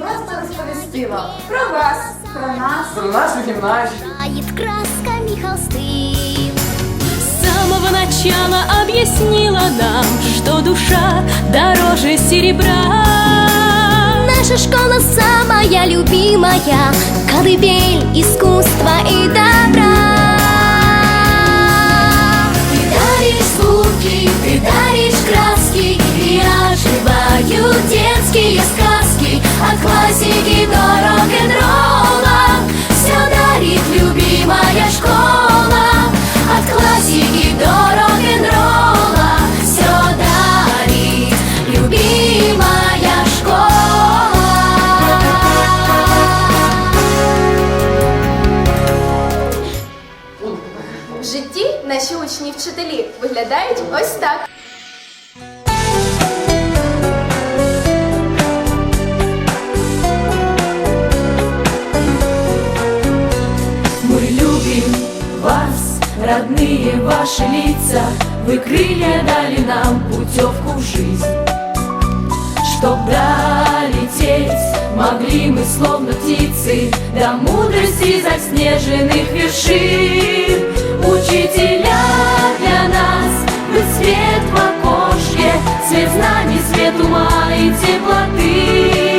вирішили просто розповісти вам про вас, про нас. Про нашу гімназію. Тает красками холсты. С самого начала объяснила нам, что душа дороже серебра. Наша школа самая любимая, колыбель искусства и добра. Ты даришь звуки, ты даришь краски, и оживают детские сказки. От классики до рок-н-ролла все дарит любимая школа. От классики до рок-н-ролла все дарит любимая школа. В житті наші учні і вчителі виглядають ось так. Родные ваши лица. Вы крылья дали нам путевку в жизнь. Чтоб долететь, могли мы словно птицы До мудрости заснеженных вершин Учителя для нас, вы свет в окошке Свет знаний, свет ума и теплоты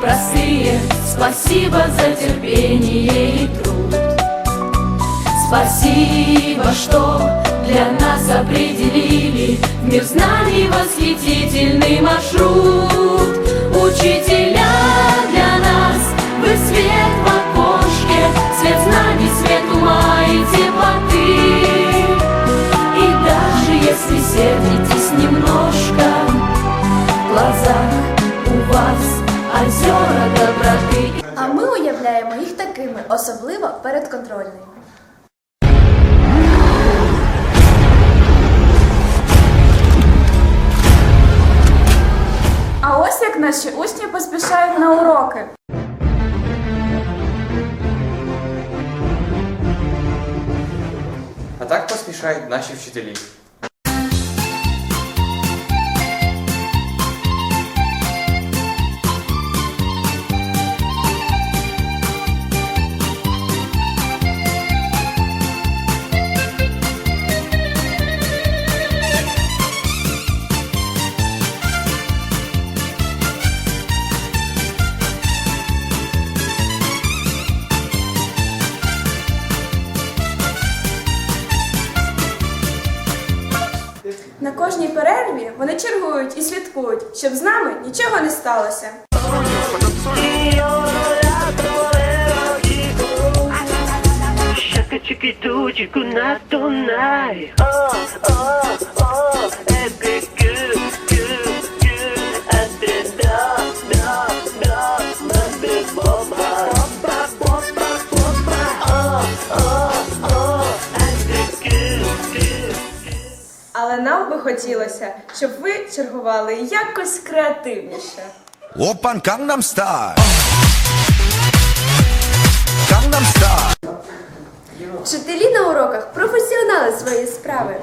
простые Спасибо за терпение и труд Спасибо, что для нас определили мир знаний восхитительный маршрут. Особливо перед контрольною. А ось як наші учні поспішають на уроки. А так поспішають наші вчителі. Вони чергують і святкують, щоб з нами нічого не сталося. Chaka chiki tu хотілося, щоб ви чергували якось креативніше. Опан Gangnam Style. Gangnam Style. Вчителі на уроках професіонали своєї справи.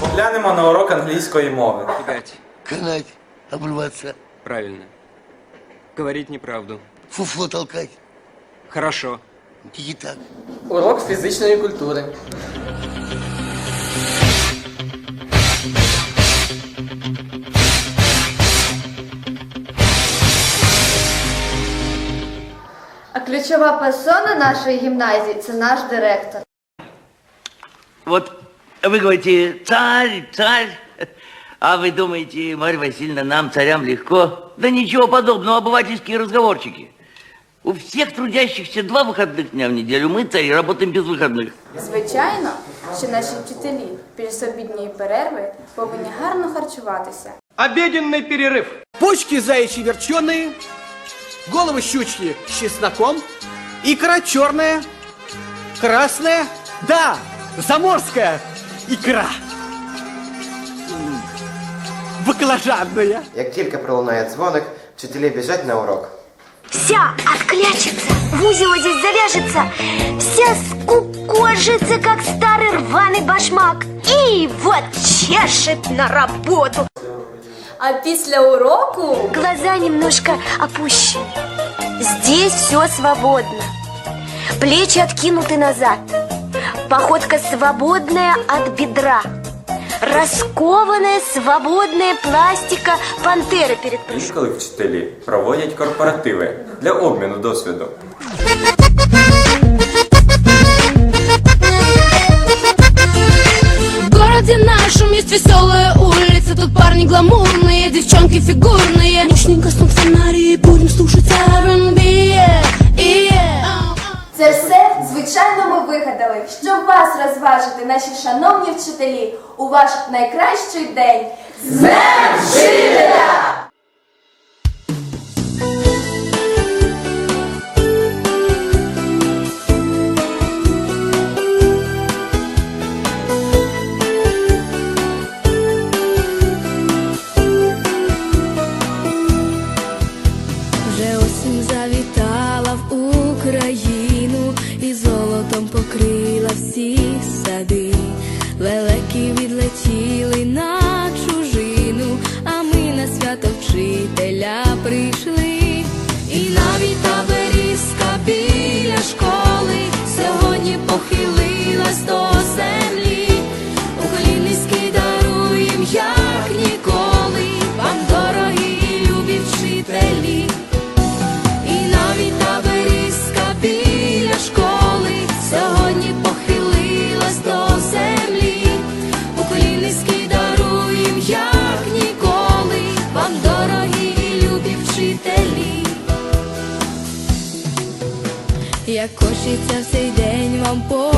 Поглянемо на урок англійської мови. Пять. Канать, обрываться, Правильно. Говорить неправду. фуфло толкать. Хорошо. Тики так. Урок фізичної культури. А ключова персона нашої гімназії це наш директор. Вот вы говорите, царь, царь. А вы думаете, Марья Васильевна, нам, царям, легко? Да ничего подобного, обывательские разговорчики. У всех трудящихся два выходных дня в неделю. Мы, цари, работаем без выходных. Звичайно, що наші вчителі після обідньої перерви повинні гарно харчуватися. Обеденный перерыв. Почки заячьи верченые, головы щучьи с чесноком, Икра черная, красная, да, заморская икра. М, Баклажанная. Як тільки пролунає дзвоник, вчителі біжать на урок. Вся отклячется, в узел здесь завяжется, вся скукожится, как старый рваный башмак. И вот чешет на работу. А після уроку Глаза немножко опущены. Здесь все свободно. Плечи откинуты назад. Походка свободная от бедра Раскованная, свободная пластика пантеры перед прыжком. Інколи вчителі проводять корпоративи для обміну досвіду. В городе нашем есть веселая улица Тут парни гламурные, девчонки фигурные Мощненько с фонарей будем слушать R&B yeah, yeah. це все звичайно ми вигадали, щоб вас розважити, наші шановні вчителі, у ваш найкращий день. З Днем вчителя! Як хочеться в день вам побажати